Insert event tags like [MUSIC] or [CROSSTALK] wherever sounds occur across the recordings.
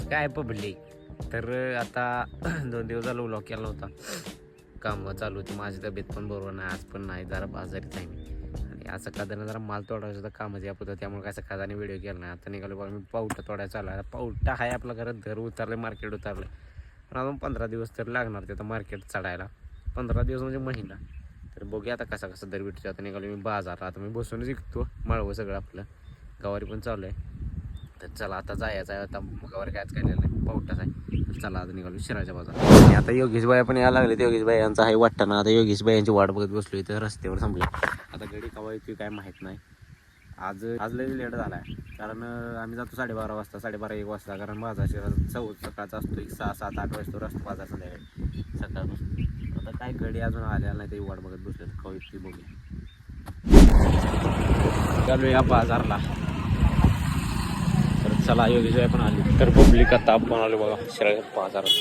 काय पब्लिक तर आता [CLEARS THROAT] दोन दिवस झालं ब्लॉक केला होता. कामं चालू होती. माझी तब्येत पण बरोबर नाही आज पण नाही. जरा बाजारी आहे. मी आणि आज सकाळनं जरा माल तोडायचं होतं कामच या होतं त्यामुळे काय सकाळने व्हिडिओ केला नाही. आता निघालो बघा मी पावटा तोडायला चालू आहे पावटा आहे आपलं घरात दर उतरलं मार्केट उतरलं पण अजून पंधरा दिवस तर लागणार तिथं मार्केट चढायला. पंधरा दिवस म्हणजे महिना. तर बघूया आता कसा कसा दर भेटतो आता निघालो मी बाजार आता मी बसूनच विकतो माळवं सगळं आपलं. गवारी पण चालू आहे. तर चला आता जायचं आहे आता मुगावर कायच काय नाही पावटाच आहे. तर चला आता निघालो शिराच्या बाजार. आणि आता योगेश बाया पण यायला लागले योगेश बाई यांचा आहे वाटतं ना. आता योगेश बाई यांची वाट बघत बसलो इथं रस्त्यावर संपले आता गडी कवा येतोय काय माहीत नाही. आज आज लई लेट झाला आहे कारण आम्ही जातो साडेबारा वाजता साडेबारा एक वाजता. कारण बाजार शिरा चौ सकाळचा असतो एक सहा सात आठ वाजता असतो बाजार संध्याकाळी. सकाळपासून आता काय गडी अजून आलेला नाही ते वाट बघत बसलो तर कवा येते बघूया. चालू या बाजारला. चला योगेश पण आली. तर पब्लिक आता आपण आलो बघा शिराळ बाजारात.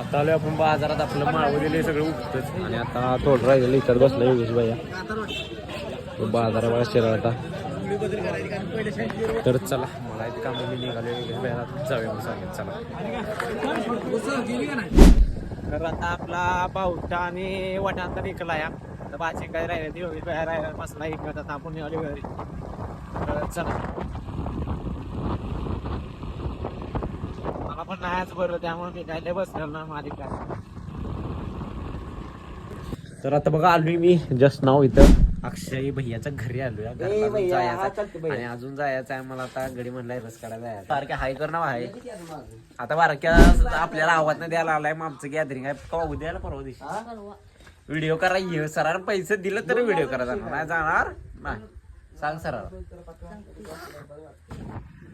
आता आलो आपण बाजारात आपलं माळवं दिले सगळं उठतच आणि आता थोडं राहिलेलं इथं बसलं योगेश भाई. बाजारा बघा शिराळ आता तर चला मला इथे काम मी निघाले योगेश भैया जाऊया म्हणून सांगेल चला. तर आता आपला बावटा आणि वाटांचा इकला या. तर बाचे काय राहिले ते योगेश भैया राहिला बसला एक आता आपण निघालो घरी. तर चला मला पण नाहीच बरं त्यामुळे मी काय बसलेलो ना माझी काय. तर आता बघा आलोय मी जस्ट नाव इथं. अक्षय भैयाच्या घरी जायचं. आणि अजून जायचं आहे मला आता गडी म्हणलाय रस काढायला जायचं बारक्या हाय कर नाव आहे आता बारक्या आपल्याला आवाज नाही द्यायला आलाय मग आमचं गॅदरिंग आहे कवा उद्याला परवा दिवशी? व्हिडिओ करा ये सरांना पैसे दिलं तरी व्हिडिओ करा जाणार. नाही जाणार? नाही. सांग सराला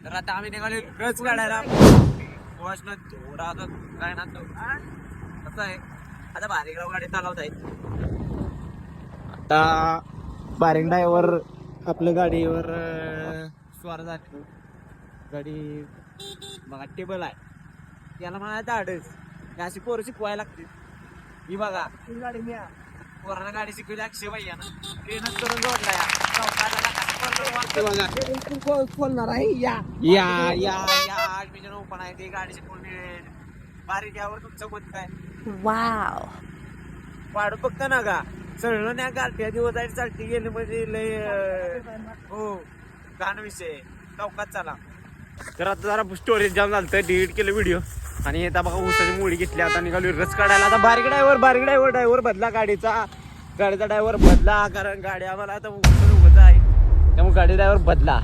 तर आता आम्ही निघालो रस काढायला. वाचनं थोडा आता काय ना तो कसं आहे? आता बारीकराव गाडी चालवत आहे आता बारीक ड्रायव्हर आपल्या गाडीवर स्वार जातो गाडी बघा टेबल आहे. याला मला धाडस. ही अशी पोरं शिकवायला लागते ही बघा. ही गाडी मी पोरानं गाडी शिकवली अक्षय भैयानं ट्रेनच करून जोडला या. खोलणार आहे या. या या या ऍडमिशन ओपन आहे ते गाडी शिकवून मिळेल बारीक यावर तुमचं मत काय? वाव. वाढू फक्त ना का चढलं नाही गारठ्या दिवस आहे चालती. गेली म्हणजे लय हो. घाण विषय चौकात चला. तर आता जरा स्टोरेज जाम झालं डिलीट केलं व्हिडिओ आणि आता बघा ऊसाची मुळी घेतली. आता निघाली रस काढायला. आता बारीक ड्रायव्हर बारीक ड्रायव्हर ड्रायव्हर बदला गाडीचा. गाडीचा ड्रायव्हर बदला कारण गाडी आम्हाला आता त्यामुळे गाडी ड्रायव्हर बदला.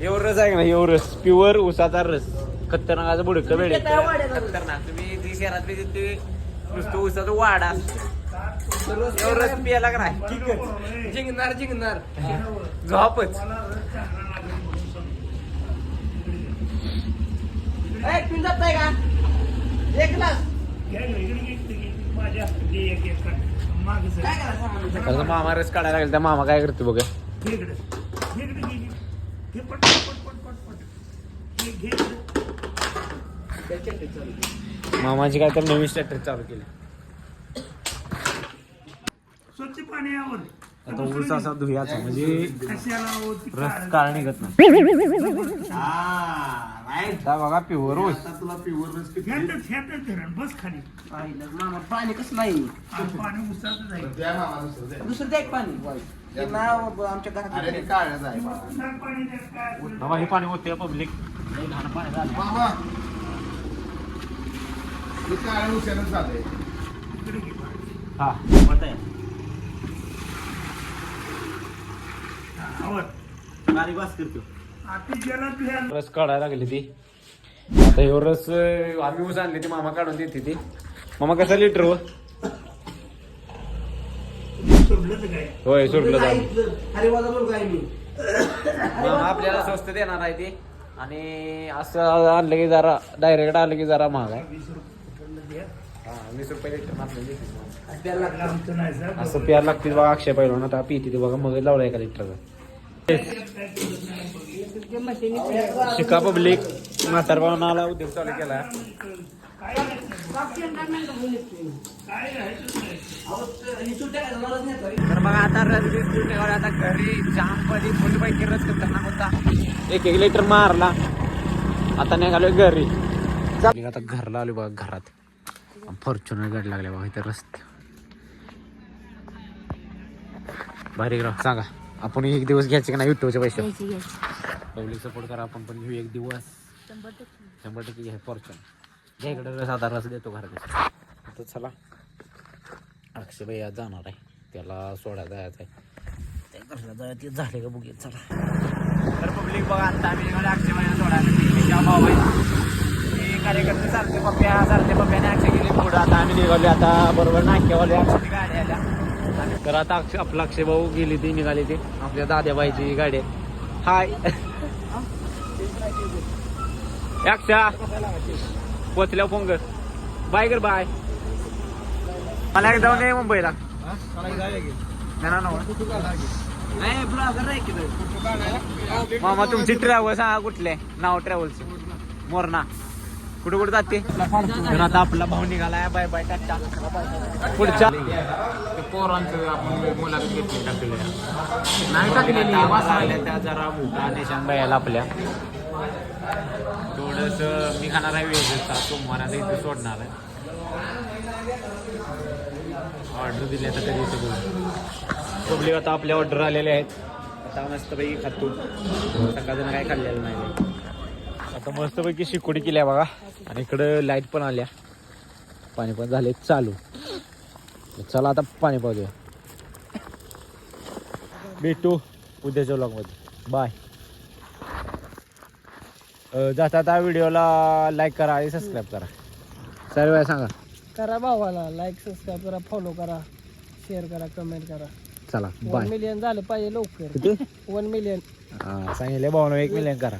एवढं रस आहे नाही? एवढं रस. प्युअर उसाचा रस. खतरनाकाचं बुडकं वेळ खतरनाक. तुम्ही जी शहरात ते नुसतं उसाचा वाडा. एवढं रस पियाला का नाही? जिंकणार जिंकणार. झोपच. तुम्ही का? एक ग्लास. काय त्याचा मामा? रस काढायला लागेल. त्या मामा काय करतो बघा. मामाची काय तर नवीन स्ट्रॅक्टर चालू केली. स्वच्छ पाण्यावर आता ऊस असा धुयाचा म्हणजे रस काळ निघत नाही. त्या बघा प्युअर ऊस ह्यातच ह्यातच धरण बस खाली. मामा पाणी कसं नाही? आणि पाणी उसाचं जाईल. दुसरं द्या. एक पाणी. हे नाव आमच्या घरात उसात पाणी द्यायचं काय बाबा हे पाणी होते पब्लिक लहान पाणी झालं हा होतंय. आवड. बारीक वास करतो. आती जलद ह्या रस काढायला लागली ती. आता ह्यो रस आम्ही ऊस आणली ती मामा काढून देते ती. मामा कसा लिटर व होय सोडलं मामा आपल्याला स्वस्त देणार आहे ती. आणि असं आणलं की जरा डायरेक्ट आलं की जरा महाग आहे. वीस रुपये लिटर आपल्याला असं प्यार लागतील बघा अक्षय पहिला आता पिती ते बघा मग लावला एका लिटरचा शिका पब्लिक म्हातार उद्योग चालू केला. तर बघा आता रस आता घरी जाममध्ये फुल पैकी रस खतरनाक होता. एक एक लिटर मारला. आता निघालो घरी. आता घरला आलो बघा घरात. फॉर्च्युनर गाडी लागल्या बघा इथे रस्ते. भारी राह सांगा आपण एक दिवस घ्यायचे का नाही युट्यूबचे पैसे? पब्लिक सपोर्ट करा आपण पण घेऊ एक दिवस. शंभर टक्के. शंभर टक्के घ्या फॉर्च्युनर घ्या इकडे रस आधार रस देतो घरात. आता चला. अक्षय भाई आज जाणार आहे. त्याला सोडा जायचं आहे. घरला ते झाले का बघूया चला. तर पब्लिक बघा आता आम्ही निघालो अक्षय भाई सोडा. भाऊ आहे हे कार्यकर्ते सारखे पप्प्या सारखे पप्प्याने अक्षय गेले पुढं. आता आम्ही निघालो आता बरोबर नाक्यावाले अक्षयची गाडी आल्या. तर आता अक्षय आपला अक्षय भाऊ गेली ती निघाली ते. आपल्या दाद्याबाईची गाडी आहे. हाय अक्षा पोचल्या पोंग बाय कर बाय मला एक जाऊन ये मुंबईला. मामा तुमची ट्रॅव्हल सांगा कुठले नाव ट्रॅव्हलचे मोरणा कुठे कुठे जाते आता आपला भाऊ निघालाय बाय बाय टाटा पुढच्या पोरांचं आपण मुलाखत घेतली टाकलेल्या नाही टाकलेली. त्या जरा मोठा निशान बायाला आपल्या. थोडस मी खाणार आहे वेज सोमवार आता इथे सोडणार आहे. ऑर्डर दिली आता कधी बघू. पब्लिक आता आपल्या ऑर्डर आलेले आहेत. आता मस्तपैकी खातो. सकाळचं काय खाल्लेलं नाही आता मस्तपैकी शिकोडी केल्या बघा. आणि इकडं लाइट पण आल्या. पाणी पण झाले चालू. चला आता पाणी पाहूया भेटू उद्याच्या ब्लॉगमध्ये बाय जाता आता व्हिडिओला लाईक करा आणि सबस्क्राईब करा. सर्व वेळा सांगा. करा भावाला लाईक सबस्क्राईब करा फॉलो करा शेअर करा कमेंट करा. चला वन बाय मिलियन झालं पाहिजे लवकर. किती? वन मिलियन सांगितले भावना एक मिलियन करा.